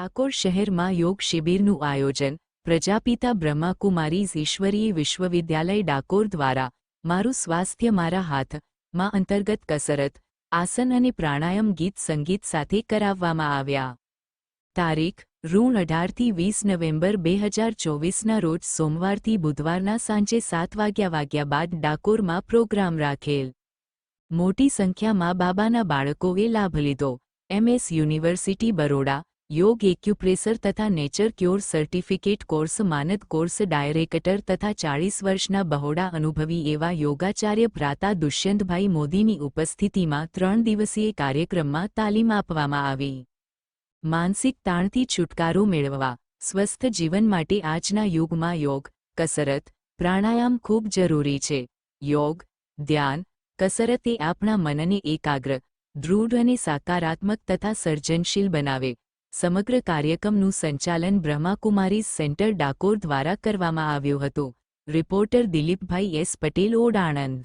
ડાકોર શહેરમાં યોગ શિબિરનું આયોજન, પ્રજાપિતા બ્રહ્માકુમારીઝ ઈશ્વરીય વિશ્વવિદ્યાલય ડાકોર દ્વારા, મારું સ્વાસ્થ્ય મારા હાથ, માં અંતર્ગત કસરત, આસન અને પ્રાણાયામ ગીત સંગીત સાથે કરાવવામાં આવ્યા. તારીખ, ઋણ અઢારથી વીસ નવેમ્બર બે હજાર ચોવીસના રોજ સોમવારથી બુધવારના સાંજે સાત વાગ્યા વાગ્યા બાદ ડાકોરમાં પ્રોગ્રામ રાખેલ. મોટી સંખ્યામાં બાબાના બાળકોએ લાભ લીધો. MS university Baroda yoga acupressure તથા નેચર ક્યોર સર્ટિફિકેટ કોર્સ માનદ કોર્સ ડાયરેક્ટર તથા ચાળીસ વર્ષના બહોળા અનુભવી એવા યોગાચાર્ય ભ્રાતા દુષ્યંતભાઈ મોદીની ઉપસ્થિતિમાં ત્રણ દિવસીય કાર્યક્રમમાં તાલીમ આપવામાં આવી. માનસિક તાણથી છુટકારો મેળવવા, સ્વસ્થ જીવન માટે આજના યુગમાં યોગ, કસરત, પ્રાણાયામ ખૂબ જરૂરી છે. યોગ, ધ્યાન, કસરત એ આપણા મનને એકાગ્ર, દૃઢ અને સકારાત્મક તથા સર્જનશીલ બનાવે. સમગ્ર કાર્યક્રમનું સંચાલન બ્રહ્માકુમારી સેન્ટર ડાકોર દ્વારા કરવામાં આવ્યું હતું. Reporter Dilipbhai S Patel ઓડાણંદ